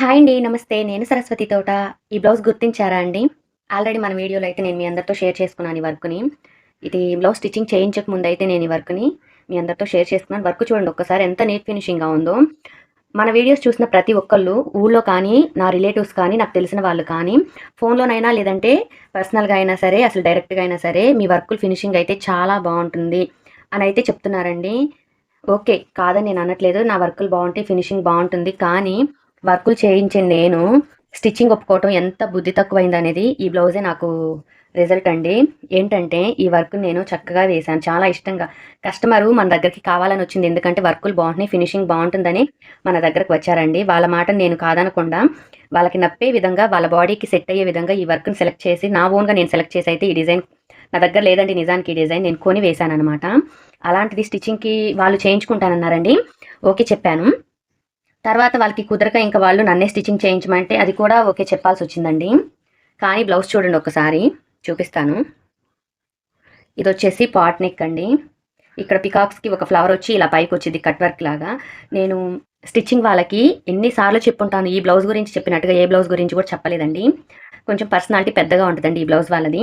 Hi అండి నమస్తే. నేను సరస్వతి తోట. ఈ బ్లౌజ్ గుర్తించారా అండి? ఆల్రెడీ మన వీడియోలో అయితే నేను మీ అందరితో షేర్ చేసుకున్నాను ఈ వర్క్ని. ఇది బ్లౌజ్ స్టిచ్చింగ్ చేయించక ముందు అయితే నేను ఈ వర్క్ని మీ అందరితో షేర్ చేసుకున్నాను. వర్క్ చూడండి ఒక్కసారి ఎంత నీట్ ఫినిషింగ్గా ఉందో. మన వీడియోస్ చూసిన ప్రతి ఒక్కళ్ళు ఊళ్ళో కానీ నా రిలేటివ్స్ కానీ నాకు తెలిసిన వాళ్ళు కానీ ఫోన్లోనైనా లేదంటే పర్సనల్గా అయినా సరే అసలు డైరెక్ట్గా అయినా సరే మీ వర్కులు ఫినిషింగ్ అయితే చాలా బాగుంటుంది అని అయితే చెప్తున్నారండి. ఓకే కాదని నేను అనట్లేదు. నా వర్కులు బాగుంటాయి ఫినిషింగ్ బాగుంటుంది. కానీ వర్కులు చేయించే నేను స్టిచ్చింగ్ ఒప్పుకోవటం ఎంత బుద్ధి తక్కువైంది అనేది ఈ బ్లౌజే నాకు రిజల్ట్ అండి. ఏంటంటే ఈ వర్క్ నేను చక్కగా వేశాను. చాలా ఇష్టంగా. కస్టమరు మన దగ్గరికి కావాలని వచ్చింది. ఎందుకంటే వర్కులు బాగుంటున్నాయి ఫినిషింగ్ బాగుంటుందని మన దగ్గరకు వచ్చారండి. వాళ్ళ మాట నేను కాదనకుండా వాళ్ళకి నప్పే విధంగా వాళ్ళ బాడీకి సెట్ అయ్యే విధంగా ఈ వర్క్ని సెలెక్ట్ చేసి నా ఓన్గా నేను సెలెక్ట్ చేసి అయితే ఈ డిజైన్ నా దగ్గర లేదండి నిజానికి ఈ డిజైన్ నేను కొని వేశాను అనమాట అలాంటిది స్టిచ్చింగ్కి వాళ్ళు చేయించుకుంటానన్నారండి. ఓకే చెప్పాను. తర్వాత వాళ్ళకి కుదరక ఇంకా వాళ్ళు నన్నే స్టిచ్చింగ్ చేయించమంటే అది కూడా ఓకే చెప్పాల్సి వచ్చిందండి. కానీ బ్లౌజ్ చూడండి ఒకసారి చూపిస్తాను. ఇది వచ్చేసి పాట్ నెక్ అండి. ఇక్కడ పికాక్స్కి ఒక ఫ్లవర్ వచ్చి ఇలా పైకి వచ్చింది కట్ వర్క్ లాగా. నేను స్టిచ్చింగ్ వాళ్ళకి ఎన్నిసార్లు చెప్పుంటాను ఈ బ్లౌజ్ గురించి చెప్పినట్టుగా ఏ బ్లౌజ్ గురించి కూడా చెప్పలేదండి. కొంచెం పర్సనాలిటీ పెద్దగా ఉంటుందండి ఈ బ్లౌజ్ వాళ్ళది.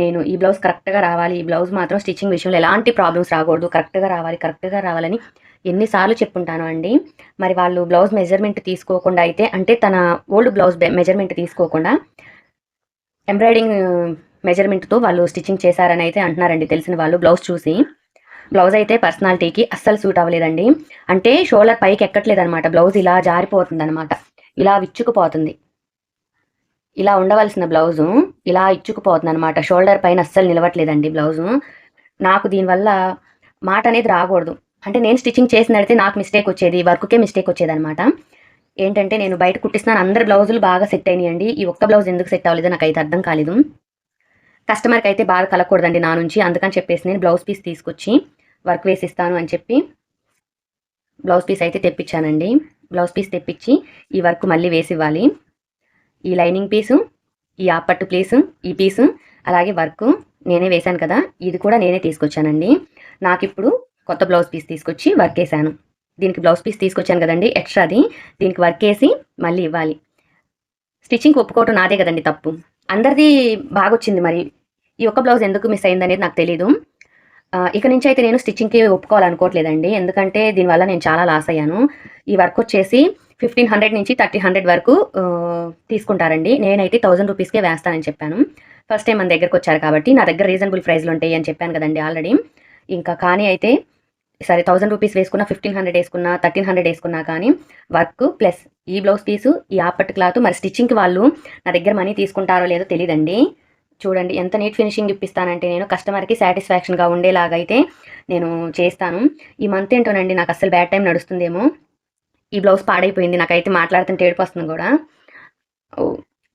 నేను ఈ బ్లౌజ్ కరెక్ట్గా రావాలి ఈ బ్లౌజ్ మాత్రం స్టిచ్చింగ్ విషయంలో ఎలాంటి ప్రాబ్లమ్స్ రాకూడదు కరెక్ట్గా రావాలి కరెక్ట్గా రావాలని ఎన్నిసార్లు చెప్పుంటాను అండి. మరి వాళ్ళు బ్లౌజ్ మెజర్మెంట్ తీసుకోకుండా అయితే అంటే తన ఓల్డ్ బ్లౌజ్ మెజర్మెంట్ తీసుకోకుండా ఎంబ్రాయిడింగ్ మెజర్మెంట్తో వాళ్ళు స్టిచ్చింగ్ చేశారని అయితే అంటున్నారండి తెలిసిన వాళ్ళు బ్లౌజ్ చూసి. బ్లౌజ్ అయితే పర్సనాలిటీకి అస్సలు సూట్ అవ్వలేదండి. అంటే షోల్డర్ పైకి ఎక్కట్లేదు అనమాట బ్లౌజ్ ఇలా జారిపోతుంది అనమాట ఇలా విచ్చుకుపోతుంది. ఇలా ఉండవలసిన బ్లౌజు ఇలా ఇచ్చుకుపోతుంది అనమాట షోల్డర్ పైన అస్సలు నిలవట్లేదండి బ్లౌజు. నాకు దీనివల్ల మాట అనేది రాకూడదు. అంటే నేను స్టిచ్చింగ్ చేసినైతే నాకు మిస్టేక్ వచ్చేది వర్క్కే మిస్టేక్ వచ్చేది అనమాట ఏంటంటే నేను బయట కుట్టిస్తున్నాను అందరు బ్లౌజులు బాగా సెట్ అయినాయండి. ఈ ఒక్క బ్లౌజ్ ఎందుకు సెట్ అవ్వలేదో నాకు అయితే అర్థం కాలేదు. కస్టమర్కి అయితే బాగా కలగకూడదండి నా నుంచి. అందుకని చెప్పేసి నేను బ్లౌజ్ పీస్ తీసుకొచ్చి వర్క్ వేసిస్తాను అని చెప్పి బ్లౌజ్ పీస్ అయితే తెప్పించానండి. బ్లౌజ్ పీస్ తెప్పించి ఈ వర్క్ మళ్ళీ వేసి ఇవ్వాలి ఈ లైనింగ్ పీసు ఈ ఆపట్టు పీసు ఈ పీసు అలాగే వర్క్ నేనే వేశాను కదా ఇది కూడా నేనే తీసుకొచ్చానండి. నాకు ఇప్పుడు కొత్త బ్లౌజ్ పీస్ తీసుకొచ్చి వర్క్ వేసాను దీనికి బ్లౌజ్ పీస్ తీసుకొచ్చాను కదండి ఎక్స్ట్రాది. దీనికి వర్క్ వేసి మళ్ళీ ఇవ్వాలి. స్టిచ్చింగ్ ఒప్పుకోవటం నాదే కదండి తప్పు. అందరిది బాగా వచ్చింది మరి. ఈ ఒక్క బ్లౌజ్ ఎందుకు మిస్ అయింది అనేది నాకు తెలీదు. ఇక నుంచి అయితే నేను స్టిచ్చింగ్కి ఒప్పుకోవాలనుకోవట్లేదండి. ఎందుకంటే దీనివల్ల నేను చాలా లాస్ అయ్యాను. ఈ వర్క్ వచ్చేసి ఫిఫ్టీన్ హండ్రెడ్ నుంచి థర్టీ హండ్రెడ్ వరకు తీసుకుంటారండి. నేనైతే థౌజండ్ రూపీస్కే వేస్తానని చెప్పాను. ఫస్ట్ టైం మన దగ్గరకు వచ్చారు కాబట్టి నా దగ్గర రీజనబుల్ ప్రైస్లు ఉంటాయి అని చెప్పాను కదండి ఆల్రెడీ. ఇంకా కానీ అయితే సరే థౌసండ్ రూపీస్ వేసుకున్నా ఫిఫ్టీన్ హండ్రెడ్ వేసుకున్నా థర్టీన్ హండ్రెడ్ వేసుకున్నా కానీ వర్క్ ప్లస్ ఈ బ్లౌజ్ పీసు ఈ ఆపట్ క్లాత్ మరి స్టిచ్చింగ్కి వాళ్ళు నా దగ్గర మనీ తీసుకుంటారో లేదో తెలియదండి చూడండి ఎంత నీట్ ఫినిషింగ్ ఇప్పిస్తానంటే నేను కస్టమర్కి సాటిస్ఫాక్షన్గా ఉండేలాగా అయితే నేను చేస్తాను. ఈ మంత్ ఏంటోనండి నాకు అసలు బ్యాడ్ టైం నడుస్తుందేమో. ఈ బ్లౌజ్ పాడైపోయింది నాకైతే మాట్లాడుతుంటే ఏడుపు వస్తుంది కూడా.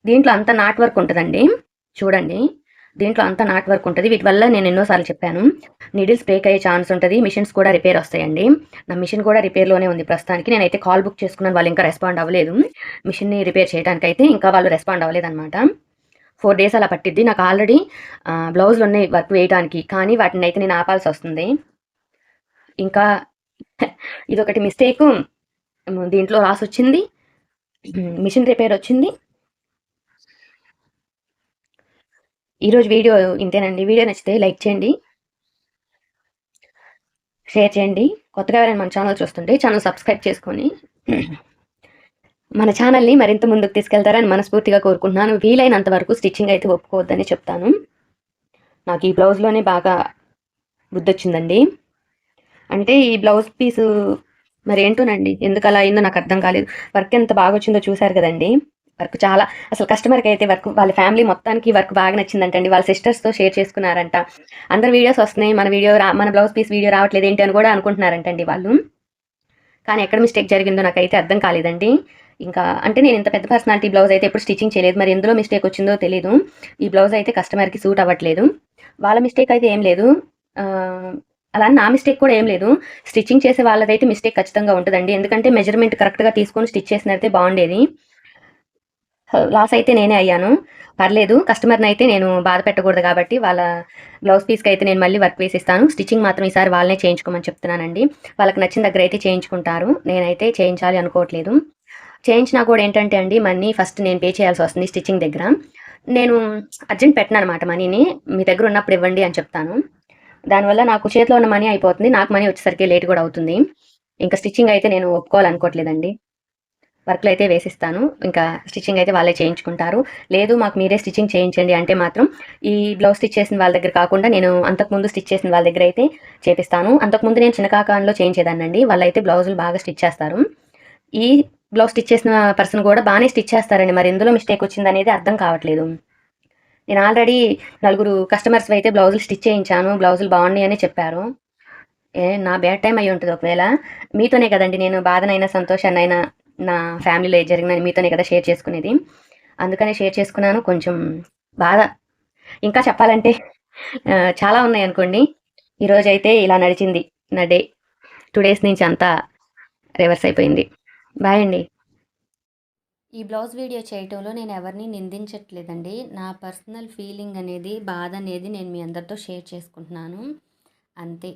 దీంట్లో అంత నాట్ వర్క్ ఉంటుందండి. చూడండి. దీంట్లో అంతా నాట్ వర్క్ ఉంటుంది. వీటి వల్ల నేను ఎన్నోసార్లు చెప్పాను. నీడిల్స్ బ్రేక్ అయ్యే ఛాన్స్ ఉంటుంది. మిషన్స్ కూడా రిపేర్ వస్తాయండి. నా మిషన్ కూడా రిపేర్లోనే ఉంది ప్రస్తుతానికి. నేనైతే కాల్ బుక్ చేసుకున్నాను. వాళ్ళు ఇంకా రెస్పాండ్ అవ్వలేదు. మిషన్ని రిపేర్ చేయడానికి అయితే ఇంకా వాళ్ళు రెస్పాండ్ అవ్వలేదు అనమాట ఫోర్ డేస్ అలా పట్టిద్ది. నాకు ఆల్రెడీ బ్లౌజులు ఉన్నాయి వర్క్ వేయడానికి. కానీ వాటిని అయితే నేను ఆపాల్సి వస్తుంది. ఇంకా ఇదొకటి మిస్టేక్. దీంట్లో రాసి వచ్చింది మిషన్ రిపేర్ వచ్చింది. ఈరోజు వీడియో ఇంతేనండి. వీడియో నచ్చితే లైక్ చేయండి. షేర్ చేయండి. కొత్తగా ఎవరైనా మన ఛానల్ చూస్తుంటే ఛానల్ సబ్స్క్రైబ్ చేసుకొని మన ఛానల్ని మరింత ముందుకు తీసుకెళ్తారని మనస్ఫూర్తిగా కోరుకుంటున్నాను. వీలైనంత వరకు స్టిచ్చింగ్ అయితే ఒప్పుకోవద్దని చెప్తాను. నాకు ఈ బ్లౌజ్లోనే బాగా బుద్ధొచ్చిందండి అంటే ఈ బ్లౌజ్ పీసు మరి ఏంటోనండి? ఎందుకు అలా అయిందో నాకు అర్థం కాలేదు. వర్క్ ఎంత బాగా వచ్చిందో చూశారు కదండి. వర్క్ చాలా అసలు కస్టమర్కి అయితే వర్క్ వాళ్ళ ఫ్యామిలీ మొత్తానికి వర్క్ బాగా నచ్చిందంటండి. వాళ్ళ సిస్టర్స్తో షేర్ చేసుకున్నారంట. అందరు వీడియోస్ వస్తున్నాయి. మన వీడియో రా మన బ్లౌజ్ పీస్ వీడియో రావట్లేదు ఏంటి అని కూడా అనుకుంటున్నారంటండి వాళ్ళు. కానీ ఎక్కడ మిస్టేక్ జరిగిందో నాకైతే అర్థం కాలేదండి. ఇంకా అంటే నేను ఇంత పెద్ద పర్సనాలిటీ బ్లౌజ్ అయితే ఎప్పుడు స్టిచ్చింగ్ చేయలేదు. మరి ఎందులో మిస్టేక్ వచ్చిందో తెలియదు ఈ బ్లౌజ్ అయితే కస్టమర్కి సూట్ అవ్వట్లేదు. వాళ్ళ మిస్టేక్ అయితే ఏం లేదు. అలా నా మిస్టేక్ కూడా ఏం లేదు. స్టిచ్చింగ్ చేసే వాళ్ళదైతే మిస్టేక్ ఖచ్చితంగా ఉంటుందండి. ఎందుకంటే మెజర్మెంట్ కరెక్ట్గా తీసుకొని స్టిచ్ చేసినైతే బాగుండేది. లాస్ అయితే నేనే అయ్యాను. పర్లేదు కస్టమర్ని అయితే నేను బాధ పెట్టకూడదు కాబట్టి వాళ్ళ బ్లౌజ్ పీస్కి అయితే నేను మళ్ళీ వర్క్ వేసిస్తాను. స్టిచ్చింగ్ మాత్రం ఈసారి వాళ్ళనే చేయించుకోమని చెప్తున్నానండి. వాళ్ళకి నచ్చిన దగ్గర అయితే చేయించుకుంటారు. నేనైతే చేయించాలి అనుకోవట్లేదు. చేయించినా కూడా ఏంటంటే అండి మనీ ఫస్ట్ నేను పే చేయాల్సి వస్తుంది స్టిచ్చింగ్ దగ్గర. నేను అర్జెంట్ పెట్టినా అనమాట మనీని. మీ దగ్గర ఉన్నప్పుడు ఇవ్వండి అని చెప్తాను. దానివల్ల నాకు చేతిలో ఉన్న మనీ అయిపోతుంది. నాకు మనీ వచ్చేసరికి లేట్ కూడా అవుతుంది. ఇంకా స్టిచ్చింగ్ అయితే నేను ఒప్పుకోవాలనుకోవట్లేదండి. వర్క్లు అయితే వేసిస్తాను. ఇంకా స్టిచ్చింగ్ అయితే వాళ్ళే చేయించుకుంటారు. లేదు మాకు మీరే స్టిచ్చింగ్ చేయించండి అంటే మాత్రం ఈ బ్లౌజ్ స్టిచ్ చేసిన వాళ్ళ దగ్గర కాకుండా నేను అంతకుముందు స్టిచ్ చేసిన వాళ్ళ దగ్గర అయితే చేపిస్తాను. అంతకుముందు నేను చిన్నకాకాన్లో చేయించేదాన్నండి వాళ్ళైతే బ్లౌజులు బాగా స్టిచ్ చేస్తారు. ఈ బ్లౌజ్ స్టిచ్ చేసిన పర్సన్ కూడా బాగానే స్టిచ్ చేస్తారండి. మరి ఎందులో మిస్టేక్ వచ్చిందనేది అర్థం కావట్లేదు. నేను ఆల్రెడీ నలుగురు కస్టమర్స్ అయితే బ్లౌజులు స్టిచ్ చేయించాను. బ్లౌజులు బాగున్నాయి అని చెప్పారు. ఏ నా బ్యాడ్ టైం అయి ఉంటుంది ఒకవేళ. మీతోనే కదండి నేను బాధనైనా సంతోషాన్నైనా నా ఫ్యామిలీలో ఏది జరిగినా మీతోనే కదా షేర్ చేసుకునేది. అందుకనే షేర్ చేసుకున్నాను. కొంచెం బాధ. ఇంకా చెప్పాలంటే చాలా ఉన్నాయి అనుకోండి. ఈరోజు అయితే ఇలా నడిచింది నా డే. టూ డేస్ నుంచి అంతా రివర్స్ అయిపోయింది. బాయ్ అండి. ఈ బ్లౌజ్ వీడియో చేయటంలో నేను ఎవరిని నిందించట్లేదండి. నా పర్సనల్ ఫీలింగ్ అనేది బాధ అనేది నేను మీ అందరితో షేర్ చేసుకుంటున్నాను. అంతే.